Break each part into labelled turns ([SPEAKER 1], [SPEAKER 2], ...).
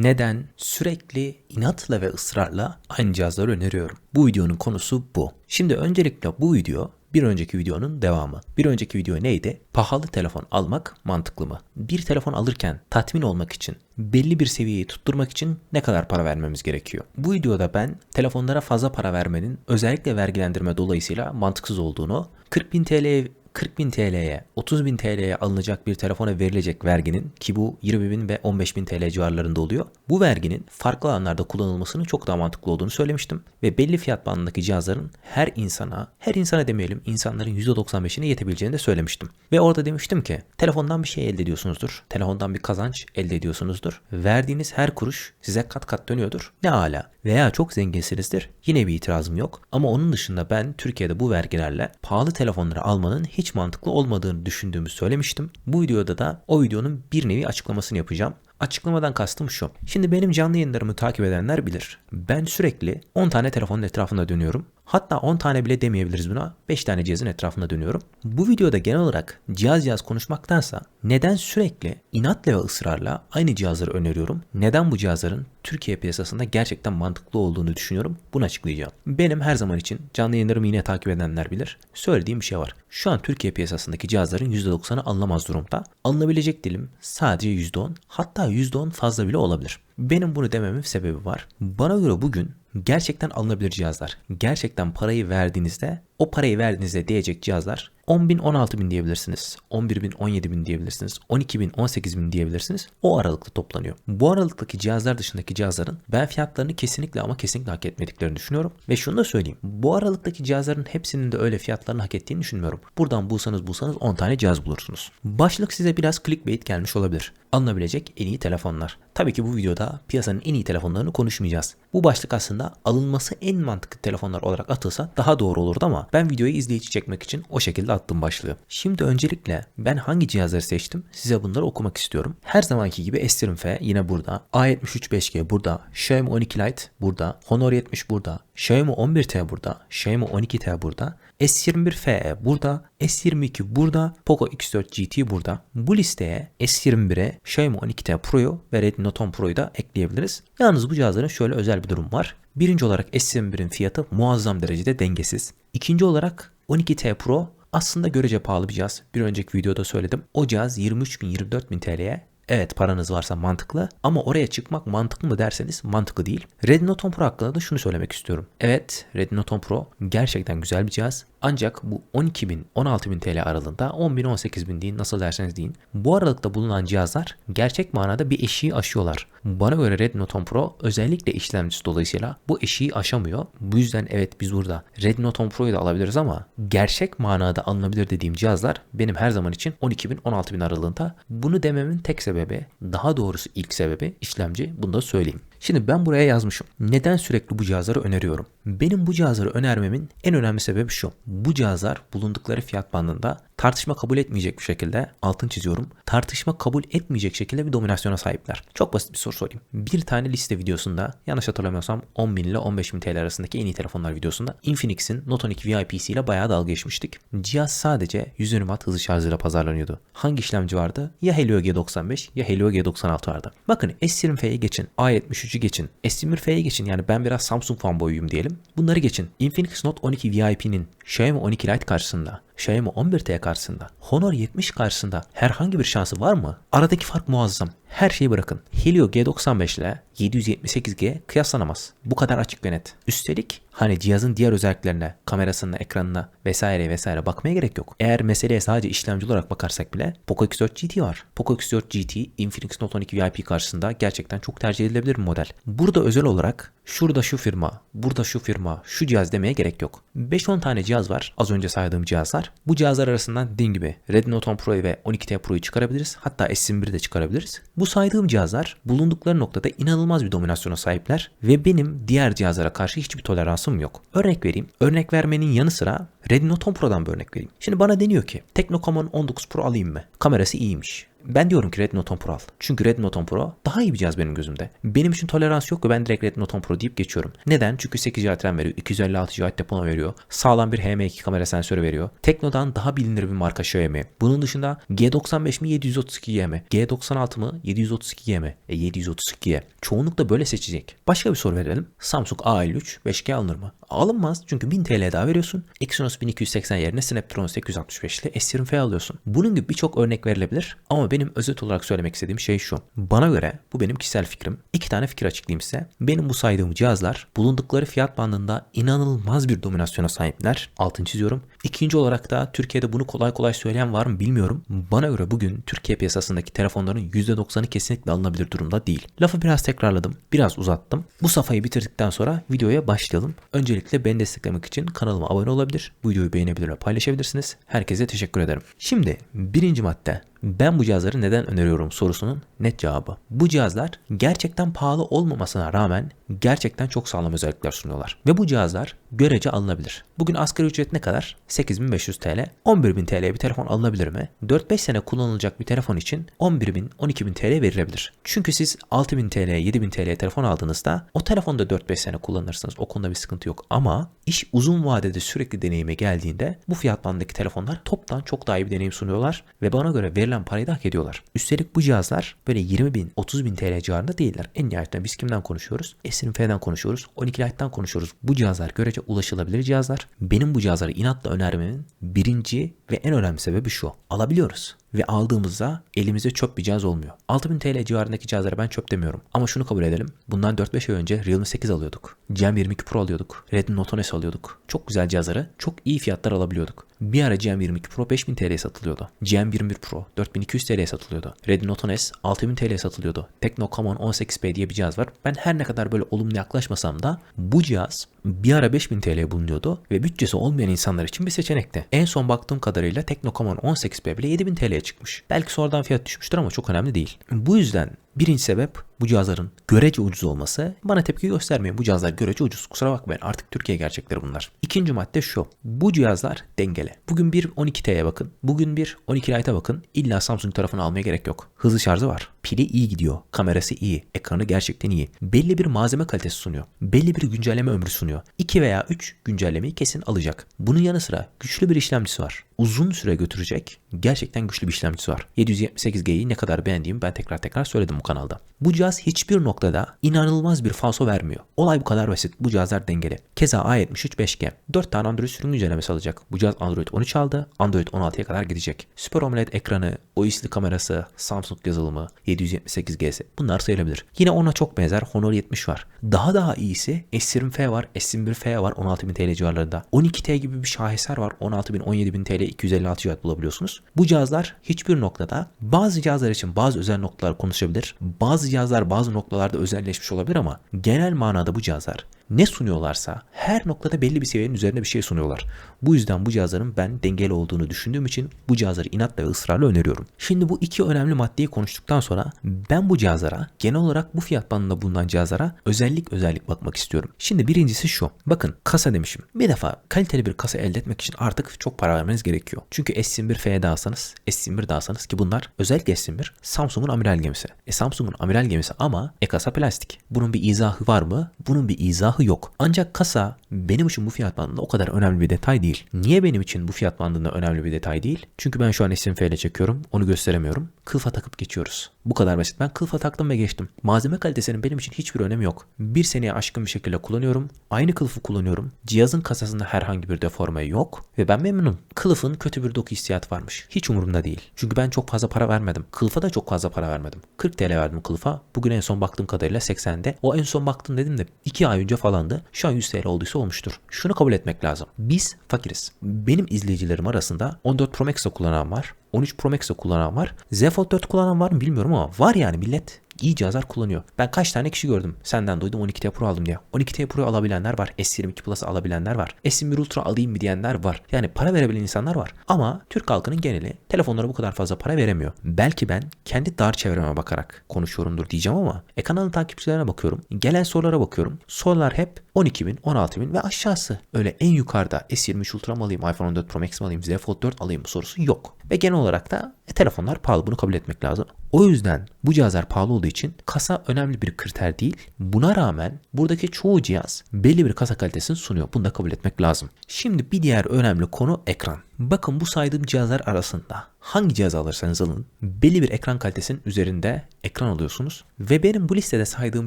[SPEAKER 1] Neden sürekli inatla ve ısrarla aynı cihazları öneriyorum? Bu videonun konusu bu. Şimdi öncelikle bu video bir önceki videonun devamı. Bir önceki video neydi? Pahalı telefon almak mantıklı mı? Bir telefon alırken tatmin olmak için, belli bir seviyeyi tutturmak için ne kadar para vermemiz gerekiyor? Bu videoda ben telefonlara fazla para vermenin özellikle vergilendirme dolayısıyla mantıksız olduğunu, 40.000 TL'ye 40 bin TL'ye, 30 bin TL'ye alınacak bir telefona verilecek verginin ki bu 20 bin ve 15 bin TL civarlarında oluyor. Bu verginin farklı alanlarda kullanılmasının çok daha mantıklı olduğunu söylemiştim. Ve belli fiyat bandındaki cihazların her insana, her insana demeyelim insanların %95'ine yetebileceğini de söylemiştim. Ve orada demiştim ki telefondan bir şey elde ediyorsunuzdur. Telefondan bir kazanç elde ediyorsunuzdur. Verdiğiniz her kuruş size kat kat dönüyordur. Ne ala. Veya çok zenginsinizdir. Yine bir itirazım yok. Ama onun dışında ben Türkiye'de bu vergilerle pahalı telefonları almanın hiç mantıklı olmadığını düşündüğümü söylemiştim. Bu videoda da o videonun bir nevi açıklamasını yapacağım. Açıklamadan kastım şu. Şimdi benim canlı yayınlarımı takip edenler bilir. Ben sürekli 10 tane telefonun etrafında dönüyorum. Hatta 10 tane bile demeyebiliriz buna. 5 tane cihazın etrafında dönüyorum. Bu videoda genel olarak cihaz cihaz konuşmaktansa neden sürekli inatla ve ısrarla aynı cihazları öneriyorum? Neden bu cihazların Türkiye piyasasında gerçekten mantıklı olduğunu düşünüyorum. Bunu açıklayacağım. Benim her zaman için canlı yayınlarımı yine takip edenler bilir. Söylediğim bir şey var. Şu an Türkiye piyasasındaki cihazların %90'ı alınamaz durumda. Alınabilecek dilim sadece %10 hatta %10 fazla bile olabilir. Benim bunu dememin sebebi var. Bana göre bugün gerçekten alınabilir cihazlar. Gerçekten parayı verdiğinizde o parayı verdiğinizde diyecek cihazlar 10 bin 16 bin diyebilirsiniz. 11 bin 17 bin diyebilirsiniz. 12 bin 18 bin diyebilirsiniz. O aralıkta toplanıyor. Bu aralıktaki cihazlar dışındaki cihazların ben fiyatlarını kesinlikle ama kesinlikle hak etmediklerini düşünüyorum. Ve şunu da söyleyeyim. Bu aralıktaki cihazların hepsinin de öyle fiyatlarını hak ettiğini düşünmüyorum. Buradan bulsanız bulsanız 10 tane cihaz bulursunuz. Başlık size biraz clickbait gelmiş olabilir. Alınabilecek en iyi telefonlar. Tabii ki bu videoda piyasanın en iyi telefonlarını konuşmayacağız. Bu başlık aslında alınması en mantıklı telefonlar olarak atılsa daha doğru olurdu ama ben videoyu izleyici çekmek için o şekilde attım başlığı. Şimdi öncelikle ben hangi cihazları seçtim size bunları okumak istiyorum. Her zamanki gibi S20 F yine burada. A73 5G burada. Xiaomi 12 Lite burada. Honor 70 burada. Xiaomi 11T burada. Xiaomi 12T burada. S21 FE burada, S22 burada, Poco X4 GT burada. Bu listeye S21'e Xiaomi 12T Pro'yu ve Redmi Note 10 Pro'yu da ekleyebiliriz. Yalnız bu cihazların şöyle özel bir durum var. Birinci olarak S21'in fiyatı muazzam derecede dengesiz. İkinci olarak 12T Pro aslında görece pahalı bir cihaz. Bir önceki videoda söyledim. O cihaz 23.000-24.000 TL'ye Evet paranız varsa mantıklı ama oraya çıkmak mantıklı mı derseniz mantıklı değil. Redmi Note 10 Pro hakkında da şunu söylemek istiyorum. Evet Redmi Note 10 Pro gerçekten güzel bir cihaz. Ancak bu 12.000 16.000 TL aralığında 10.000 18.000 deyin nasıl derseniz deyin. Bu aralıkta bulunan cihazlar gerçek manada bir eşiği aşıyorlar. Bana göre Redmi Note 10 Pro özellikle işlemcisi dolayısıyla bu eşiği aşamıyor. Bu yüzden evet biz burada Redmi Note 10 Pro'yu da alabiliriz ama gerçek manada alınabilir dediğim cihazlar benim her zaman için 12.000 16.000 aralığında. Bunu dememin tek sebebi daha doğrusu ilk sebebi işlemci. Bunu da söyleyeyim. Şimdi ben buraya yazmışım. Neden sürekli bu cihazları öneriyorum? Benim bu cihazları önermemin en önemli sebebi şu. Bu cihazlar bulundukları fiyat bandında tartışma kabul etmeyecek bir şekilde altın çiziyorum. Tartışma kabul etmeyecek şekilde bir dominasyona sahipler. Çok basit bir soru sorayım. Bir tane liste videosunda yanlış hatırlamıyorsam 10.000 ile 15.000 TL arasındaki en iyi telefonlar videosunda Infinix'in Note 12 VIP'si ile bayağı dalga geçmiştik. Cihaz sadece 120 Watt hızlı şarjıyla pazarlanıyordu. Hangi işlemci vardı? Ya Helio G95 ya Helio G96 vardı. Bakın S20F'ye geçin. A73'ü geçin. S21F'ye geçin. Yani ben biraz Samsung fanboyuyum diyelim. Bunları geçin. Infinix Note 12 VIP'nin Xiaomi 12 Lite karşısında Xiaomi 11T karşısında, Honor 70 karşısında herhangi bir şansı var mı? Aradaki fark muazzam. Her şeyi bırakın. Helio G95 ile 778G kıyaslanamaz. Bu kadar açık ve net. Üstelik hani cihazın diğer özelliklerine, kamerasına, ekranına vesaire vesaire bakmaya gerek yok. Eğer meseleye sadece işlemci olarak bakarsak bile Poco X4 GT var. Poco X4 GT Infinix Note 12 VIP karşısında gerçekten çok tercih edilebilir bir model. Burada özel olarak şurada şu firma, burada şu firma, şu cihaz demeye gerek yok. 5-10 tane cihaz var. Az önce saydığım cihazlar. Bu cihazlar arasından dediğim gibi Redmi Note 10 Pro'yu ve 12T Pro'yu çıkarabiliriz. Hatta S21'i de çıkarabiliriz. Bu saydığım cihazlar bulundukları noktada inanılmaz bir dominasyona sahipler ve benim diğer cihazlara karşı hiçbir toleransım yok. Örnek vereyim. Örnek vermenin yanı sıra Redmi Note 10 Pro'dan bir örnek vereyim. Şimdi bana deniyor ki Teknocommon 19 Pro alayım mı? Kamerası iyiymiş. Ben diyorum ki Redmi Note 10 Pro al. Çünkü Redmi Note 10 Pro daha iyi bir cihaz benim gözümde. Benim için tolerans yok ve ben direkt Redmi Note 10 Pro deyip geçiyorum. Neden? Çünkü 8 GB RAM veriyor, 256 GB depolama veriyor, sağlam bir HM2 kamera sensörü veriyor. Tekno'dan daha bilinir bir marka Xiaomi. Bunun dışında G95 mi 732G mi? G96 mı 732G mi? E 732G. Çoğunlukla böyle seçecek. Başka bir soru verelim. Samsung A53 5G alınır mı? Alınmaz çünkü 1000 TL daha veriyorsun. Exynos 1280 yerine Snapdragon 865 ile S20F alıyorsun. Bunun gibi birçok örnek verilebilir ama benim özet olarak söylemek istediğim şey şu. Bana göre bu benim kişisel fikrim. İki tane fikir açıklayayım size. Benim bu saydığım cihazlar bulundukları fiyat bandında inanılmaz bir dominasyona sahipler. Altını çiziyorum. İkinci olarak da Türkiye'de bunu kolay kolay söyleyen var mı bilmiyorum. Bana göre bugün Türkiye piyasasındaki telefonların %90'ı kesinlikle alınabilir durumda değil. Lafı biraz tekrarladım. Biraz uzattım. Bu safhayı bitirdikten sonra videoya başlayalım. Öncelikle beni desteklemek için kanalıma abone olabilir. Videoyu beğenebilir ve paylaşabilirsiniz. Herkese teşekkür ederim. Şimdi birinci madde ben bu cihazları neden öneriyorum sorusunun net cevabı. Bu cihazlar gerçekten pahalı olmamasına rağmen gerçekten çok sağlam özellikler sunuyorlar. Ve bu cihazlar görece alınabilir. Bugün asgari ücret ne kadar? 8500 TL. 11000 TL'ye bir telefon alınabilir mi? 4-5 sene kullanılacak bir telefon için 11000 12000 TL verilebilir. Çünkü siz 6000 TL 7000 TL'ye telefon aldığınızda o telefonda 4-5 sene kullanırsınız. O konuda bir sıkıntı yok. Ama iş uzun vadede sürekli deneyime geldiğinde bu fiyat bandındaki telefonlar toptan çok daha iyi bir deneyim sunuyorlar ve bana göre verilen parayı da hak ediyorlar. Üstelik bu cihazlar böyle 20 bin 30 bin TL civarında değiller. En nihayetinde biz kimden konuşuyoruz? S20F'den konuşuyoruz. 12 Lite'dan konuşuyoruz. Bu cihazlar görece ulaşılabilir cihazlar. Benim bu cihazları inatla önermemin birinci ve en önemli sebebi şu. Alabiliyoruz ve aldığımızda elimizde çöp bir cihaz olmuyor. 6000 TL civarındaki cihazlara ben çöp demiyorum. Ama şunu kabul edelim. Bundan 4-5 ay önce Realme 8 alıyorduk. GM22 Pro alıyorduk. Redmi Note 10 alıyorduk. Çok güzel cihazları çok iyi fiyatlar alabiliyorduk. Bir ara GM22 Pro 5000 TL'ye satılıyordu. GM21 Pro 4200 TL'ye satılıyordu. Redmi Note 10 S 6000 TL'ye satılıyordu. Tecno Camon 18P diye bir cihaz var. Ben her ne kadar böyle olumlu yaklaşmasam da bu cihaz bir ara 5000 TL bulunuyordu ve bütçesi olmayan insanlar için bir seçenekti. En son baktığım kadarıyla Tecno Camon 18P bile 7000 TL'ye çıkmış. Belki sonradan fiyat düşmüştür ama çok önemli değil. Bu yüzden birinci sebep bu cihazların görece ucuz olması. Bana tepki göstermeyin. Bu cihazlar görece ucuz. Kusura bakmayın. Artık Türkiye gerçekleri bunlar. İkinci madde şu. Bu cihazlar dengeli. Bugün bir 12T'ye bakın. Bugün bir 12 Lite'a bakın. İlla Samsung tarafını almaya gerek yok. Hızlı şarjı var. Pili iyi gidiyor. Kamerası iyi. Ekranı gerçekten iyi. Belli bir malzeme kalitesi sunuyor. Belli bir güncelleme ömrü sunuyor. 2 veya 3 güncellemeyi kesin alacak. Bunun yanı sıra güçlü bir işlemcisi var. Uzun süre götürecek gerçekten güçlü bir işlemcisi var. 778G'yi ne kadar beğendiğimi ben tekrar tekrar söyledim bu kanalda. Bu cihaz hiçbir noktada inanılmaz bir falso vermiyor. Olay bu kadar basit. Bu cihazlar dengeli. Keza A73 5G. 4 tane Android sürüm güncellemesi alacak. Bu cihaz Android 13 aldı. Android 16'ya kadar gidecek. Super AMOLED ekranı, OIS'li kamerası, Samsung yazılımı, 778G'si bunlar sayılabilir. Yine ona çok benzer Honor 70 var. Daha daha iyisi S20F var, S21F var 16.000 TL civarlarında. 12T gibi bir şaheser var 16.000 17.000 TL 256 GB bulabiliyorsunuz. Bu cihazlar hiçbir noktada bazı cihazlar için bazı özel noktalar konuşabilir. Bazı cihazlar bazı noktalarda özelleşmiş olabilir ama genel manada bu cihazlar ne sunuyorlarsa her noktada belli bir seviyenin üzerinde bir şey sunuyorlar. Bu yüzden bu cihazların ben dengeli olduğunu düşündüğüm için bu cihazları inatla ve ısrarla öneriyorum. Şimdi bu iki önemli maddeyi konuştuktan sonra ben bu cihazlara genel olarak bu fiyat bandında bulunan cihazlara özellik özellik bakmak istiyorum. Şimdi birincisi şu. Bakın kasa demişim. Bir defa kaliteli bir kasa elde etmek için artık çok para vermeniz gerekiyor. Çünkü S21 F'ye alsanız, S21 alsanız ki bunlar özellikle S21 Samsung'un amiral gemisi. E Samsung'un amiral gemisi ama e kasa plastik. Bunun bir izahı var mı? Bunun bir izahı yok. Ancak kasa benim için bu fiyat bandında o kadar önemli bir detay değil. Niye benim için bu fiyat bandında önemli bir detay değil? Çünkü ben şu an SMF ile çekiyorum. Onu gösteremiyorum. Kılıfa takıp geçiyoruz. Bu kadar basit. Ben kılıfa taktım ve geçtim. Malzeme kalitesinin benim için hiçbir önemi yok. Bir seneye aşkın bir şekilde kullanıyorum. Aynı kılıfı kullanıyorum. Cihazın kasasında herhangi bir deforme yok. Ve ben memnunum. Kılıfın kötü bir doku hissiyatı varmış. Hiç umurumda değil. Çünkü ben çok fazla para vermedim. Kılıfa da çok fazla para vermedim. 40 TL verdim kılıfa. Bugün en son baktığım kadarıyla 80'de. O en son baktım dedim de 2 ay önce falandı. Şu an 100 TL olduysa olmuştur. Şunu kabul etmek lazım. Biz fakiriz. Benim izleyicilerim arasında 14 Pro Max'ı kullanan var. 13 Pro Max'ı kullanan var. Z Fold 4 kullanan var mı bilmiyorum ama var yani millet iyi cihazlar kullanıyor. Ben kaç tane kişi gördüm. Senden duydum 12T Pro aldım diye. 12T Pro alabilenler var. S22 Plus alabilenler var. S21 Ultra alayım mı diyenler var. Yani para verebilen insanlar var. Ama Türk halkının geneli telefonlara bu kadar fazla para veremiyor. Belki ben kendi dar çevreme bakarak konuşuyorumdur diyeceğim ama e kanalın takipçilerine bakıyorum. Gelen sorulara bakıyorum. Sorular hep 12.000, 16.000 ve aşağısı. Öyle en yukarıda S23 Ultra mı alayım, iPhone 14 Pro Max mi alayım, Z Fold 4 alayım sorusu yok. Ve genel olarak da e, telefonlar pahalı bunu kabul etmek lazım. O yüzden bu cihazlar pahalı olduğu için kasa önemli bir kriter değil. Buna rağmen buradaki çoğu cihaz belli bir kasa kalitesini sunuyor. Bunu da kabul etmek lazım. Şimdi bir diğer önemli konu ekran. Bakın bu saydığım cihazlar arasında hangi cihaz alırsanız alın belli bir ekran kalitesinin üzerinde ekran alıyorsunuz ve benim bu listede saydığım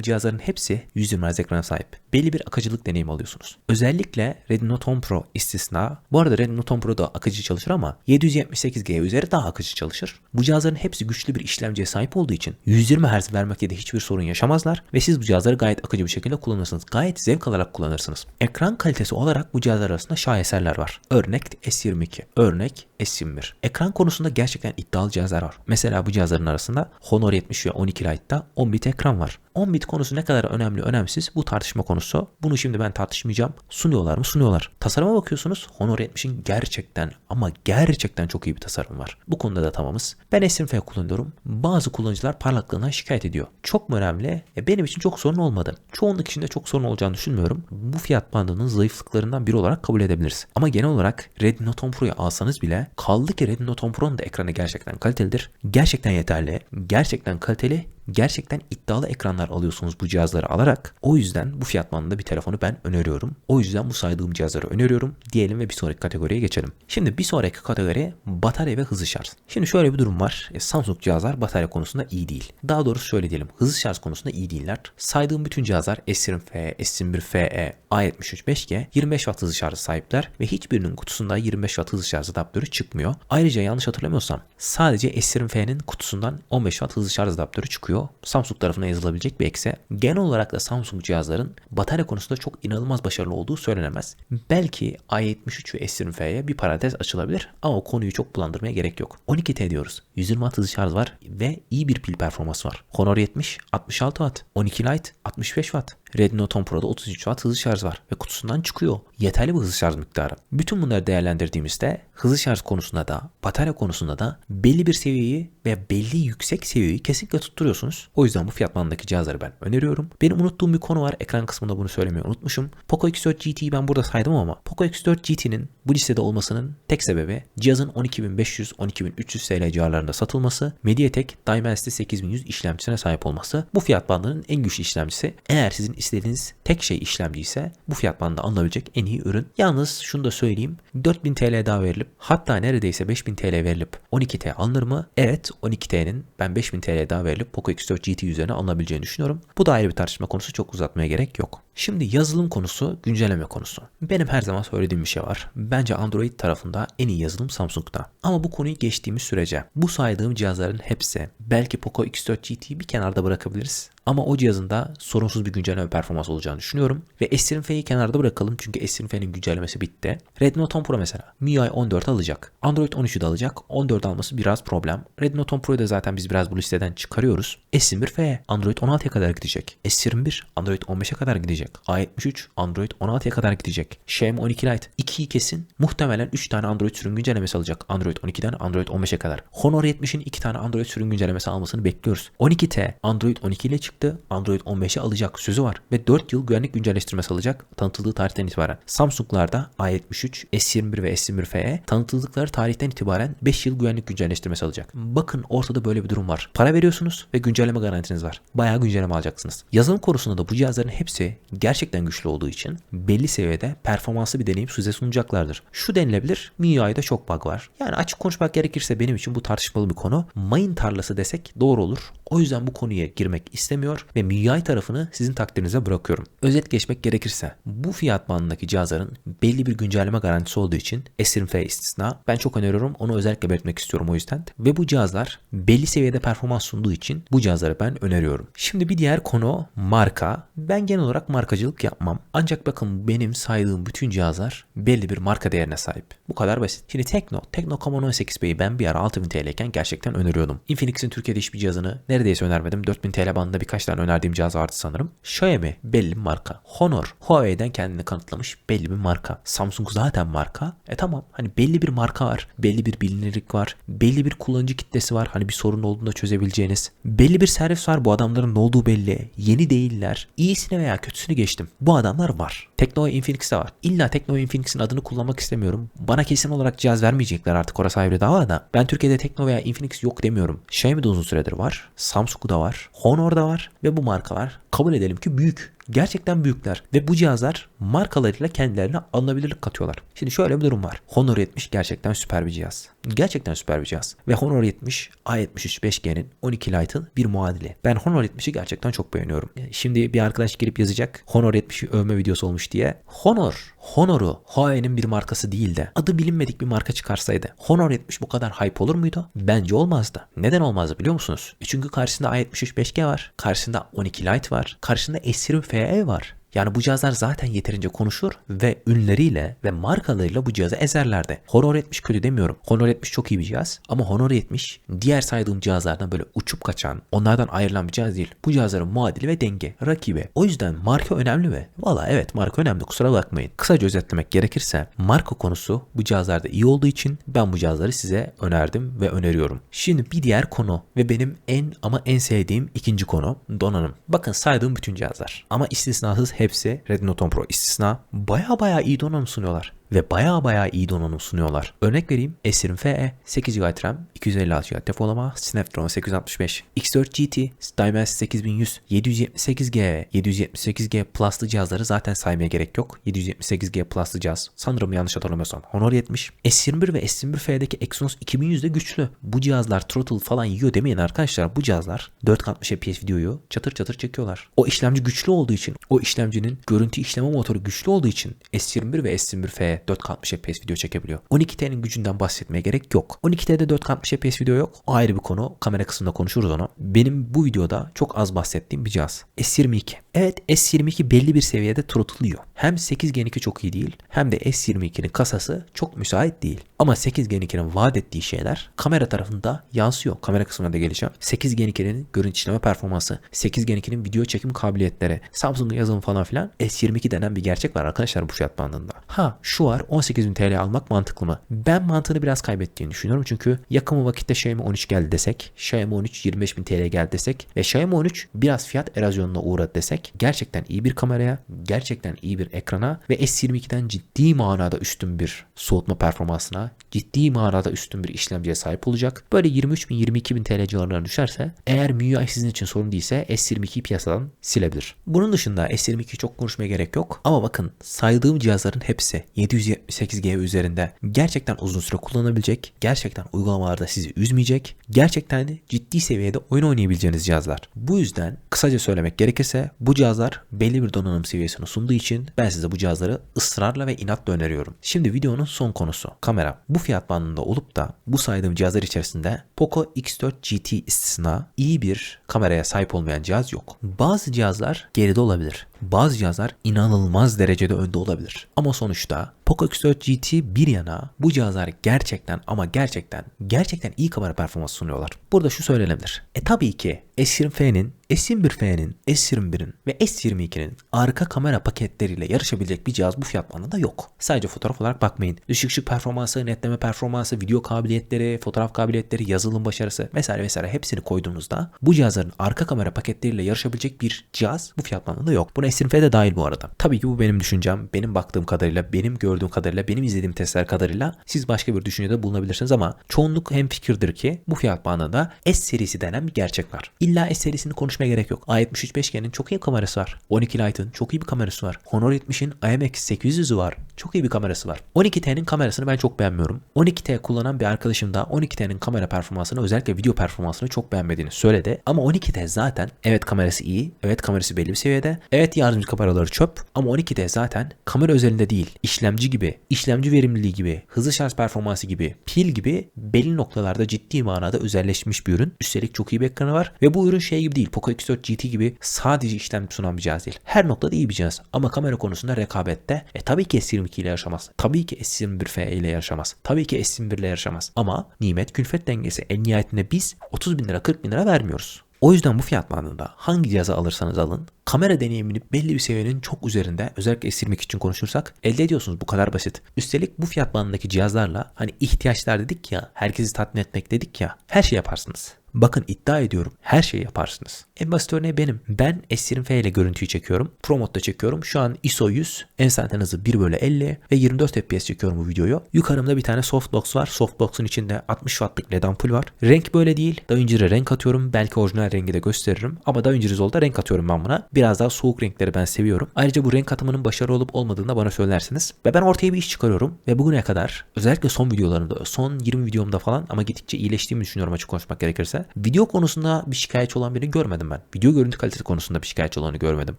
[SPEAKER 1] cihazların hepsi 120 Hz ekrana sahip. Belli bir akıcılık deneyimi alıyorsunuz. Özellikle Redmi Note 10 Pro istisna. Bu arada Redmi Note 10 Pro da akıcı çalışır ama 778G üzeri daha akıcı çalışır. Bu cihazların hepsi güçlü bir işlemciye sahip olduğu için 120 Hz vermekte de hiçbir sorun yaşamazlar ve siz bu cihazları gayet akıcı bir şekilde kullanırsınız. Gayet zevk alarak kullanırsınız. Ekran kalitesi olarak bu cihazlar arasında şaheserler var. Örnek S22, örnek S21. Ekran konusunda gerçekten iddialı cihazlar var. Mesela bu cihazların arasında Honor 70 ve 12 Lite'da 10 bit ekran var. 10 bit konusu ne kadar önemli önemsiz bu tartışma konusu. Bunu şimdi ben tartışmayacağım. Sunuyorlar mı? Sunuyorlar. Tasarıma bakıyorsunuz. Honor 70'in gerçekten ama gerçekten çok iyi bir tasarım var. Bu konuda da tamamız. Ben SMF kullanıyorum. Bazı kullanıcılar parlaklığından şikayet ediyor. Çok mu önemli? E benim için çok sorun olmadı. Çoğunluk içinde çok sorun olacağını düşünmüyorum. Bu fiyat bandının zayıflıklarından biri olarak kabul edebiliriz. Ama genel olarak Redmi Note 10 Pro'yu alsanız bile kaldı ki Redmi Note 10 Pro'nun da ekranı gerçekten kalitelidir. Gerçekten yeterli. Gerçekten kaliteli gerçekten iddialı ekranlar alıyorsunuz bu cihazları alarak. O yüzden bu fiyat bandında bir telefonu ben öneriyorum. O yüzden bu saydığım cihazları öneriyorum diyelim ve bir sonraki kategoriye geçelim. Şimdi bir sonraki kategori batarya ve hızlı şarj. Şimdi şöyle bir durum var. E, Samsung cihazlar batarya konusunda iyi değil. Daha doğrusu şöyle diyelim. Hızlı şarj konusunda iyi değiller. Saydığım bütün cihazlar S20F, S21FE, A73 5G 25 Watt hızlı şarjı sahipler ve hiçbirinin kutusunda 25 Watt hızlı şarj adaptörü çıkmıyor. Ayrıca yanlış hatırlamıyorsam sadece S20F'nin kutusundan 15 Watt hızlı şarj adaptörü çıkıyor çıkıyor. Samsung tarafına yazılabilecek bir eksi. Genel olarak da Samsung cihazların batarya konusunda çok inanılmaz başarılı olduğu söylenemez. Belki A73 ve S20F'ye bir parantez açılabilir ama o konuyu çok bulandırmaya gerek yok. 12T diyoruz. 120 Watt hızlı şarj var ve iyi bir pil performansı var. Honor 70 66 Watt. 12 Lite 65 Watt. Redmi Note 10 Pro'da 33 Watt hızlı şarj var ve kutusundan çıkıyor. Yeterli bir hızlı şarj miktarı. Bütün bunları değerlendirdiğimizde hızlı şarj konusunda da batarya konusunda da belli bir seviyeyi ve belli yüksek seviyeyi kesinlikle tutturuyorsunuz. O yüzden bu fiyat bandındaki cihazları ben öneriyorum. Benim unuttuğum bir konu var. Ekran kısmında bunu söylemeyi unutmuşum. Poco X4 GT'yi ben burada saydım ama Poco X4 GT'nin bu listede olmasının tek sebebi cihazın 12.500-12.300 TL civarlarında satılması, MediaTek Dimensity 8100 işlemcisine sahip olması. Bu fiyat bandının en güçlü işlemcisi. Eğer sizin istediğiniz tek şey işlemci ise bu fiyat bandında alınabilecek en iyi ürün. Yalnız şunu da söyleyeyim. 4000 TL daha verilip hatta neredeyse 5000 TL verilip 12T alınır mı? Evet 12T'nin ben 5000 TL daha verilip Poco X4 GT üzerine alınabileceğini düşünüyorum. Bu da ayrı bir tartışma konusu çok uzatmaya gerek yok. Şimdi yazılım konusu, güncelleme konusu. Benim her zaman söylediğim bir şey var. Bence Android tarafında en iyi yazılım Samsung'da. Ama bu konuyu geçtiğimiz sürece bu saydığım cihazların hepsi belki Poco X4 GT'yi bir kenarda bırakabiliriz. Ama o cihazın da sorunsuz bir güncelleme performans olacağını düşünüyorum. Ve S20F'yi kenarda bırakalım çünkü S20F'nin güncellemesi bitti. Redmi Note 10 Pro mesela MIUI 14 alacak. Android 13'ü de alacak. 14 alması biraz problem. Redmi Note 10 Pro'yu da zaten biz biraz bu listeden çıkarıyoruz. S21F Android 16'ya kadar gidecek. S21 Android 15'e kadar gidecek. A73 Android 16'ya kadar gidecek. Xiaomi 12 Lite 2'yi kesin. Muhtemelen 3 tane Android sürüm güncellemesi alacak. Android 12'den Android 15'e kadar. Honor 70'in 2 tane Android sürüm güncellemesi almasını bekliyoruz. 12T Android 12 ile çıktı. Android 15'e alacak sözü var. Ve 4 yıl güvenlik güncelleştirmesi alacak tanıtıldığı tarihten itibaren. Samsung'larda A73, S21 ve S21FE tanıtıldıkları tarihten itibaren 5 yıl güvenlik güncelleştirmesi alacak. Bakın ortada böyle bir durum var. Para veriyorsunuz ve güncelleme garantiniz var. Bayağı güncelleme alacaksınız. Yazılım konusunda da bu cihazların hepsi gerçekten güçlü olduğu için belli seviyede performanslı bir deneyim size sunacaklardır. Şu denilebilir, MIUI'de çok bug var. Yani açık konuşmak gerekirse benim için bu tartışmalı bir konu. Mayın tarlası desek doğru olur. O yüzden bu konuya girmek istemiyor ve MIUI tarafını sizin takdirinize bırakıyorum. Özet geçmek gerekirse bu fiyat bandındaki cihazların belli bir güncelleme garantisi olduğu için S20F istisna. Ben çok öneriyorum. Onu özellikle belirtmek istiyorum o yüzden. Ve bu cihazlar belli seviyede performans sunduğu için bu cihazları ben öneriyorum. Şimdi bir diğer konu marka. Ben genel olarak markacılık yapmam. Ancak bakın benim saydığım bütün cihazlar belli bir marka değerine sahip. Bu kadar basit. Şimdi Tekno, Tekno Common 18 B'yi ben bir ara 6000 TL iken gerçekten öneriyordum. Infinix'in Türkiye'de hiçbir cihazını neredeyse neredeyse önermedim. 4000 TL bandında birkaç tane önerdiğim cihaz vardı sanırım. Xiaomi belli bir marka. Honor Huawei'den kendini kanıtlamış belli bir marka. Samsung zaten marka. E tamam hani belli bir marka var. Belli bir bilinirlik var. Belli bir kullanıcı kitlesi var. Hani bir sorun olduğunda çözebileceğiniz. Belli bir servis var. Bu adamların ne olduğu belli. Yeni değiller. İyisini veya kötüsünü geçtim. Bu adamlar var. Tekno Infinix de var. İlla Tekno Infinix'in adını kullanmak istemiyorum. Bana kesin olarak cihaz vermeyecekler artık orası ayrı dava da. Ben Türkiye'de Tekno veya Infinix yok demiyorum. Xiaomi de uzun süredir var. Samsung da var. Honor da var. Ve bu markalar kabul edelim ki büyük. Gerçekten büyükler ve bu cihazlar markalarıyla kendilerine alınabilirlik katıyorlar. Şimdi şöyle bir durum var. Honor 70 gerçekten süper bir cihaz. Gerçekten süper bir cihaz. Ve Honor 70 A73 5G'nin 12 Lite'ın bir muadili. Ben Honor 70'i gerçekten çok beğeniyorum. Şimdi bir arkadaş girip yazacak Honor 70'i övme videosu olmuş diye. Honor, Honor'u Huawei'nin bir markası değil de adı bilinmedik bir marka çıkarsaydı Honor 70 bu kadar hype olur muydu? Bence olmazdı. Neden olmazdı biliyor musunuz? E çünkü karşısında A73 5G var. Karşısında 12 Lite var. Karşısında S20 FE var. Yani bu cihazlar zaten yeterince konuşur ve ünleriyle ve markalarıyla bu cihazı ezerlerdi. Honor 70 kötü demiyorum. Honor 70 çok iyi bir cihaz ama Honor 70 diğer saydığım cihazlardan böyle uçup kaçan, onlardan ayrılan bir cihaz değil. Bu cihazların muadili ve denge, rakibi. O yüzden marka önemli ve valla evet marka önemli kusura bakmayın. Kısaca özetlemek gerekirse marka konusu bu cihazlarda iyi olduğu için ben bu cihazları size önerdim ve öneriyorum. Şimdi bir diğer konu ve benim en ama en sevdiğim ikinci konu donanım. Bakın saydığım bütün cihazlar ama istisnasız hepsi Redmi Note 10 Pro istisna. Baya baya iyi donanım sunuyorlar ve baya baya iyi donanım sunuyorlar. Örnek vereyim S20 FE 8 GB RAM, 256 GB depolama, Snapdragon 865, X4 GT, Dimensity 8100, 778G, 778G Plus'lı cihazları zaten saymaya gerek yok. 778G Plus'lı cihaz sanırım yanlış hatırlamıyorsam Honor 70. S21 ve S21 FE'deki Exynos 2100 de güçlü. Bu cihazlar throttle falan yiyor demeyin arkadaşlar. Bu cihazlar 460 FPS videoyu çatır çatır çekiyorlar. O işlemci güçlü olduğu için, o işlemcinin görüntü işleme motoru güçlü olduğu için S21 ve S21 FE 460 FPS video çekebiliyor. 12T'nin gücünden bahsetmeye gerek yok. 12T'de 460 FPS video yok. O ayrı bir konu. Kamera kısmında konuşuruz onu. Benim bu videoda çok az bahsettiğim bir cihaz. S22. Evet S22 belli bir seviyede throttle'lıyor. Hem 8 Gen 2 çok iyi değil hem de S22'nin kasası çok müsait değil. Ama 8 Gen 2'nin vaat ettiği şeyler kamera tarafında yansıyor. Kamera kısmına da geleceğim. 8 Gen 2'nin görüntü işleme performansı, 8 Gen 2'nin video çekim kabiliyetleri, Samsung'un yazılım falan filan S22 denen bir gerçek var arkadaşlar bu fiyat bandında. Ha şu var 18.000 TL almak mantıklı mı? Ben mantığını biraz kaybettiğini düşünüyorum çünkü yakın vakitte Xiaomi 13 geldi desek, Xiaomi 13 25.000 TL geldi desek ve Xiaomi 13 biraz fiyat erozyonuna uğradı desek gerçekten iyi bir kameraya, gerçekten iyi bir ekrana ve S22'den ciddi manada üstün bir soğutma performansına, ciddi manada üstün bir işlemciye sahip olacak. Böyle 23 bin 22 bin TL civarlarına düşerse eğer MIUI sizin için sorun değilse S22'yi piyasadan silebilir. Bunun dışında S22'yi çok konuşmaya gerek yok ama bakın saydığım cihazların hepsi 778G üzerinde gerçekten uzun süre kullanabilecek, gerçekten uygulamalarda sizi üzmeyecek, gerçekten ciddi seviyede oyun oynayabileceğiniz cihazlar. Bu yüzden kısaca söylemek gerekirse bu cihazlar belli bir donanım seviyesini sunduğu için ben size bu cihazları ısrarla ve inatla öneriyorum. Şimdi videonun son konusu kamera. Bu fiyat bandında olup da bu saydığım cihazlar içerisinde Poco X4 GT istisna iyi bir kameraya sahip olmayan cihaz yok. Bazı cihazlar geride olabilir. Bazı cihazlar inanılmaz derecede önde olabilir. Ama sonuçta Poco X4 GT bir yana bu cihazlar gerçekten ama gerçekten gerçekten iyi kamera performansı sunuyorlar. Burada şu söylenebilir. E tabii ki S20F'nin, S21F'nin, S21'in ve S22'nin arka kamera paketleriyle yarışabilecek bir cihaz bu fiyat bandında yok. Sadece fotoğraf olarak bakmayın. Düşük ışık performansı, netleme performansı, video kabiliyetleri, fotoğraf kabiliyetleri, yazılım başarısı vesaire vesaire hepsini koyduğunuzda bu cihazların arka kamera paketleriyle yarışabilecek bir cihaz bu fiyat bandında yok. Buna S20F de dahil bu arada. Tabii ki bu benim düşüncem, benim baktığım kadarıyla, benim gördüğüm kadarıyla, benim izlediğim testler kadarıyla siz başka bir düşüncede bulunabilirsiniz ama çoğunluk hem fikirdir ki bu fiyat bandında S serisi denen bir gerçek var. İlla S serisini konuşmaya gerek yok. A73 5G'nin çok iyi kamerası var. 12 Lite'ın çok iyi bir kamerası var. Honor 70'in IMX 800'ü var. Çok iyi bir kamerası var. 12T'nin kamerasını ben çok beğenmiyorum. 12T kullanan bir arkadaşım da 12T'nin kamera performansını özellikle video performansını çok beğenmediğini söyledi. Ama 12T zaten evet kamerası iyi. Evet kamerası belli bir seviyede. Evet yardımcı kameraları çöp. Ama 12T zaten kamera özelinde değil. işlemci gibi, işlemci verimliliği gibi, hızlı şarj performansı gibi, pil gibi belli noktalarda ciddi manada özelleşmiş bir ürün. Üstelik çok iyi bir ekranı var. Ve bu ürün şey gibi değil. Poco X4 GT gibi sadece işlem sunan bir cihaz değil. Her noktada iyi bir cihaz. Ama kamera konusunda rekabette e tabii ki S22 ile yarışamaz. Tabii ki S21 FE ile yarışamaz. Tabii ki S21 ile yarışamaz. Ama nimet külfet dengesi en nihayetinde biz 30 bin lira 40 bin lira vermiyoruz. O yüzden bu fiyat bandında hangi cihazı alırsanız alın kamera deneyimini belli bir seviyenin çok üzerinde özellikle S22 için konuşursak elde ediyorsunuz. Bu kadar basit. Üstelik bu fiyat bandındaki cihazlarla hani ihtiyaçlar dedik ya herkesi tatmin etmek dedik ya her şey yaparsınız. Bakın iddia ediyorum her şeyi yaparsınız. En basit örneği benim. Ben S20F ile görüntüyü çekiyorum. Pro modda çekiyorum. Şu an ISO 100, enstantan hızı 1 bölü 50 ve 24 FPS çekiyorum bu videoyu. Yukarımda bir tane softbox var. Softbox'un içinde 60 wattlık led ampul var. Renk böyle değil. DaVinci'ye renk atıyorum. Belki orijinal rengi de gösteririm. Ama DaVinci Resolve'da renk atıyorum ben buna. Biraz daha soğuk renkleri ben seviyorum. Ayrıca bu renk atımının başarılı olup olmadığını da bana söylersiniz. Ve ben ortaya bir iş çıkarıyorum. Ve bugüne kadar özellikle son videolarımda, son 20 videomda falan ama gittikçe iyileştiğimi düşünüyorum açık konuşmak gerekirse. Video konusunda bir şikayetçi olan birini görmedim ben. Video görüntü kalitesi konusunda bir şikayetçi olanı görmedim.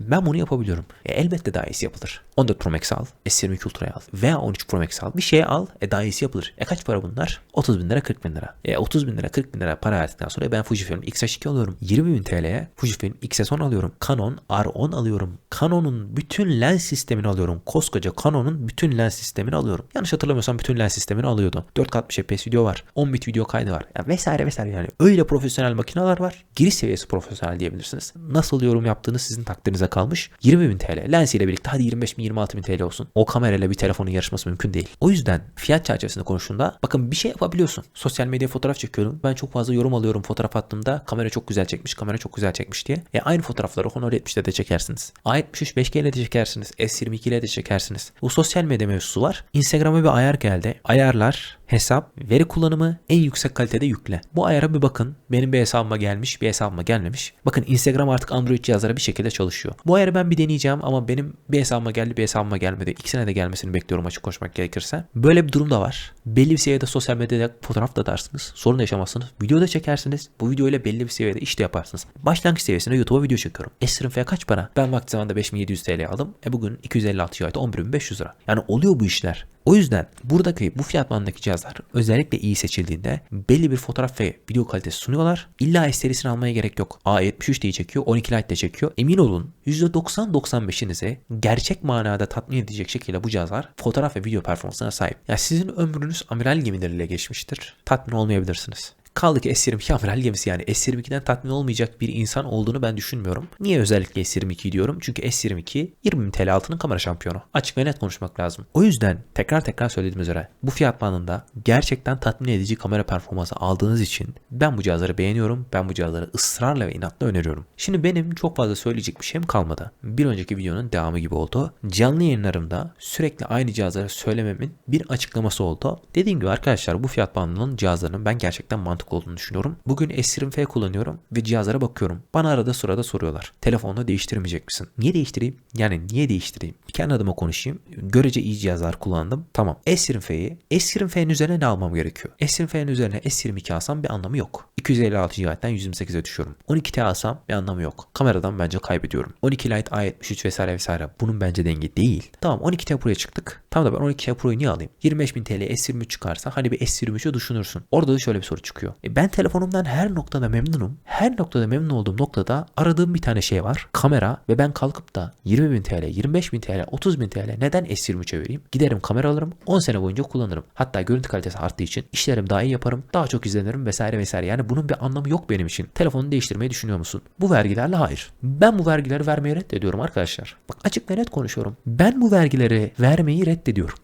[SPEAKER 1] Ben bunu yapabiliyorum. E, elbette daha iyisi yapılır. 14 Pro Max al, S22 Ultra'yı al veya 13 Pro Max al. Bir şey al, e daha iyisi yapılır. E kaç para bunlar? 30 bin lira 40 bin lira. E 30 bin lira 40 bin lira para verdikten sonra ben Fujifilm X-H2 alıyorum. 20 bin TL'ye Fujifilm X-S10 alıyorum. Canon R10 alıyorum. Canon'un bütün lens sistemini alıyorum. Koskoca Canon'un bütün lens sistemini alıyorum. Yanlış hatırlamıyorsam bütün lens sistemini alıyordu. 4K FPS video var. 10 bit video kaydı var. Yani vesaire vesaire yani. Öyle profesyonel makineler var. Giriş seviyesi profesyonel diyebilirsiniz. Nasıl yorum yaptığınız sizin takdirinize kalmış. 20 bin TL. Lens ile birlikte hadi 25 bin 26 bin TL olsun. O kamerayla bir telefonun yarışması mümkün değil. O yüzden fiyat çerçevesinde konuştuğunda bakın bir şey yapabiliyorsun. Sosyal medya fotoğraf çekiyorum. Ben çok fazla yorum alıyorum fotoğraf attığımda. Kamera çok güzel çekmiş, kamera çok güzel çekmiş diye. E aynı fotoğrafları Honor 70'te de çekersiniz. A73 5G ile de çekersiniz. S22 ile de çekersiniz. Bu sosyal medya mevzusu var. Instagram'a bir ayar geldi. Ayarlar, hesap, veri kullanımı en yüksek kalitede yükle. Bu ayara bir bakın. Benim bir hesabıma gelmiş, bir hesabıma gelmemiş. Bakın Instagram artık Android cihazlara bir şekilde çalışıyor. Bu ayarı ben bir deneyeceğim ama benim bir hesabıma geldi, bir hesabıma gelmedi. İkisine de gelmesini bekliyorum açık konuşmak gerekirse. Böyle bir durum da var. Belli bir seviyede sosyal medyada fotoğraf da atarsınız. Sorun yaşamazsınız. Video da çekersiniz. Bu video ile belli bir seviyede iş de yaparsınız. Başlangıç seviyesinde YouTube'a video çekiyorum. S20F kaç para? Ben vakti zamanında 5700 TL aldım. E bugün 256 GB 11500 lira. Yani oluyor bu işler. O yüzden buradaki bu fiyat bandındaki cihazlar özellikle iyi seçildiğinde belli bir fotoğraf ve video kalitesi sunuyorlar. İlla S serisini almaya gerek yok. A73 de iyi çekiyor, 12 Lite de çekiyor. Emin olun %90-95'inize gerçek manada tatmin edecek şekilde bu cihazlar fotoğraf ve video performansına sahip. Ya yani sizin ömrünüz amiral gemileriyle geçmiştir. Tatmin olmayabilirsiniz. Kaldı ki S22 amiral gemisi yani S22'den tatmin olmayacak bir insan olduğunu ben düşünmüyorum. Niye özellikle S22 diyorum? Çünkü S22 20 TL altının kamera şampiyonu. Açık ve net konuşmak lazım. O yüzden tekrar tekrar söylediğim üzere bu fiyat bandında gerçekten tatmin edici kamera performansı aldığınız için ben bu cihazları beğeniyorum. Ben bu cihazları ısrarla ve inatla öneriyorum. Şimdi benim çok fazla söyleyecek bir şeyim kalmadı. Bir önceki videonun devamı gibi oldu. Canlı yayınlarımda sürekli aynı cihazları söylememin bir açıklaması oldu. Dediğim gibi arkadaşlar bu fiyat bandının cihazlarının ben gerçekten mantıklı olduğunu düşünüyorum. Bugün S20F kullanıyorum ve cihazlara bakıyorum. Bana arada sırada soruyorlar. Telefonda değiştirmeyecek misin? Niye değiştireyim? Yani niye değiştireyim? Kendi adıma konuşayım. Görece iyi cihazlar kullandım. Tamam. S20F'yi S20F'nin üzerine ne almam gerekiyor? S20F'nin üzerine S22 alsam bir anlamı yok. 256 GB'den 128'e düşüyorum. 12T alsam bir anlamı yok. Kameradan bence kaybediyorum. 12 Lite A73 vesaire vesaire bunun bence dengi değil. Tamam 12T Pro'ya çıktık. Tamam da ben 12T Pro'yu niye alayım? 25.000 TL S23 çıkarsa hani bir S23'ü düşünürsün. Orada da şöyle bir soru çıkıyor. E ben telefonumdan her noktada memnunum. Her noktada memnun olduğum noktada aradığım bir tane şey var. Kamera ve ben kalkıp da 20.000 TL, 25.000 TL, 30.000 TL neden S23'e vereyim? Giderim kamera alırım. 10 sene boyunca kullanırım. Hatta görüntü kalitesi arttığı için işlerim daha iyi yaparım. Daha çok izlenirim vesaire vesaire. Yani bunun bir anlamı yok benim için. Telefonu değiştirmeyi düşünüyor musun? Bu vergilerle hayır. Ben bu vergileri vermeyi reddediyorum arkadaşlar. Bak açık ve net konuşuyorum. Ben bu vergileri vermeyi reddediyorum.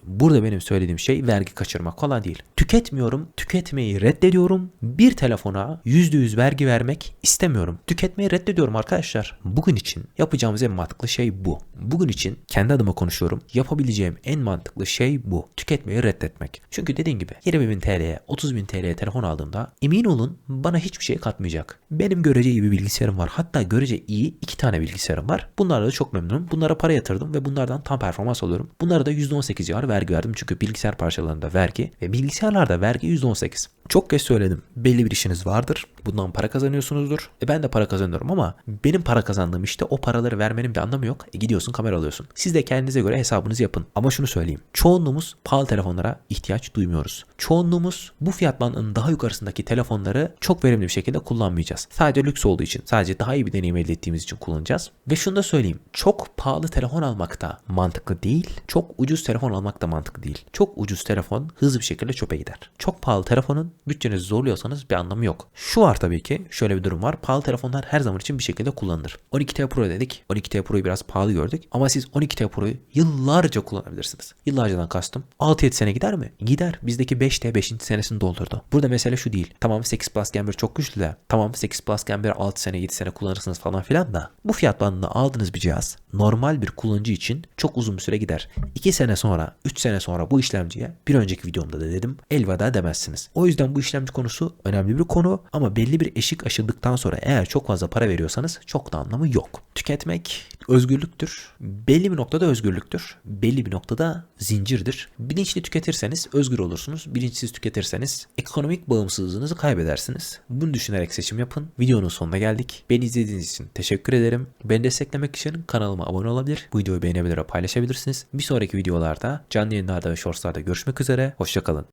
[SPEAKER 1] Burada benim söylediğim şey vergi kaçırmak falan değil. Tüketmiyorum. Tüketmeyi reddediyorum. Bir telefona %100 vergi vermek istemiyorum. Tüketmeyi reddediyorum arkadaşlar. Bugün için yapacağımız en mantıklı şey bu. Bugün için kendi adıma konuşuyorum. Yapabileceğim en mantıklı şey bu. Tüketmeyi reddetmek. Çünkü dediğim gibi 20.000 TL'ye 30.000 TL'ye telefon aldığımda emin olun bana hiçbir şey katmayacak. Benim görece iyi bir bilgisayarım var. Hatta görece iyi iki tane bilgisayarım var. Bunlarla da çok memnunum. Bunlara para yatırdım ve bunlardan tam performans alıyorum. Bunlara da %18 civarı vergi verdim. Çünkü bilgisayar parçalarında vergi ve bilgisayarlarda vergi %18. Çok kez söyledim. Belli bir işiniz vardır. Bundan para kazanıyorsunuzdur. E ben de para kazanıyorum ama benim para kazandığım işte o paraları vermenin bir anlamı yok. E gidiyorsun kamera alıyorsun. Siz de kendinize göre hesabınızı yapın. Ama şunu söyleyeyim. Çoğunluğumuz pahalı telefonlara ihtiyaç duymuyoruz. Çoğunluğumuz bu fiyat bandının daha yukarısındaki telefonları çok verimli bir şekilde kullanmayacağız. Sadece lüks olduğu için, sadece daha iyi bir deneyim elde ettiğimiz için kullanacağız. Ve şunu da söyleyeyim. Çok pahalı telefon almak da mantıklı değil. Çok ucuz telefon almak da mantıklı değil. Çok ucuz telefon hızlı bir şekilde çöpe gider. Çok pahalı telefonun bütçenizi zorluyorsa kullanıyorsanız bir anlamı yok. Şu var tabii ki şöyle bir durum var. Pahalı telefonlar her zaman için bir şekilde kullanılır. 12T Pro dedik. 12T Pro'yu biraz pahalı gördük. Ama siz 12T Pro'yu yıllarca kullanabilirsiniz. Yıllarcadan kastım. 6-7 sene gider mi? Gider. Bizdeki 5T 5. senesini doldurdu. Burada mesele şu değil. Tamam 8 Plus Gen 1 çok güçlü de. Tamam 8 Plus Gen 1 6 sene 7 sene kullanırsınız falan filan da. Bu fiyat bandında aldığınız bir cihaz normal bir kullanıcı için çok uzun bir süre gider. 2 sene sonra 3 sene sonra bu işlemciye bir önceki videomda da dedim elveda demezsiniz. O yüzden bu işlemci konusu önemli bir konu ama belli bir eşik aşıldıktan sonra eğer çok fazla para veriyorsanız çok da anlamı yok. Tüketmek özgürlüktür. Belli bir noktada özgürlüktür. Belli bir noktada zincirdir. Bilinçli tüketirseniz özgür olursunuz. Bilinçsiz tüketirseniz ekonomik bağımsızlığınızı kaybedersiniz. Bunu düşünerek seçim yapın. Videonun sonuna geldik. Beni izlediğiniz için teşekkür ederim. Beni desteklemek için kanalıma abone olabilir. Bu videoyu beğenebilir ve paylaşabilirsiniz. Bir sonraki videolarda canlı yayınlarda ve shortslarda görüşmek üzere. Hoşçakalın.